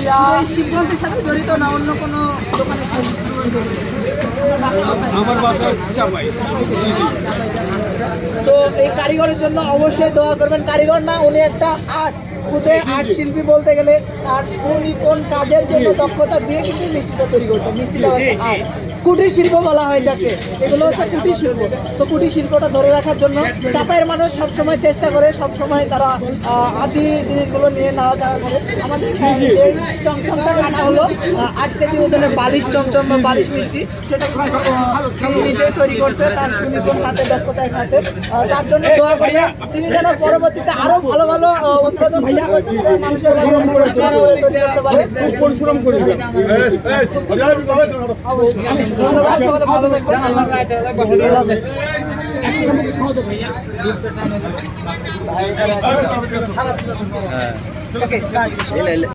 এই শিবগঞ্জের সাথে জড়িত না অন্য কোনো দোকানের সাথে আমার বাসা চাপাই। তো এই কারিগরের জন্য অবশ্যই দোয়া করবেন। কারিগর না উনি একটা আর্ট খুদে আর্ট শিল্পী বলতে গেলে তার সুনিপুণ কাজের জন্য দক্ষতা দিয়ে কিন্তু মিষ্টিটা তৈরি করছে। মিষ্টিটা আর্ট। কুটির শিল্প বলা হয় যাকে এগুলো হচ্ছে কুটির শিল্প সো কুটির শিল্পটা ধরে রাখার জন্য চাপাইয়ের মানুষ সবসময় চেষ্টা করে সবসময় তারা আদি জিনিসগুলো নিয়ে নাড়াচাড়া করে আমাদের এই চমচমটা রান্না হলো আট কেজি ওজনের বালিশ চমচম বা বালিশ মিষ্টি সেটা নিজেই তৈরি করছে তার সুনিপুণ হাতে দক্ষতায় হাতে তার জন্য দোয়া করবেন তিনি যেন পরবর্তীতে আরও ভালো ভালো উৎপাদন মানুষের করে পরিশ্রম করি ধন্যবাদ সবাই ভালো থাকবেন আল্লাহ আল্লাহ হাফেজ। Okay, start.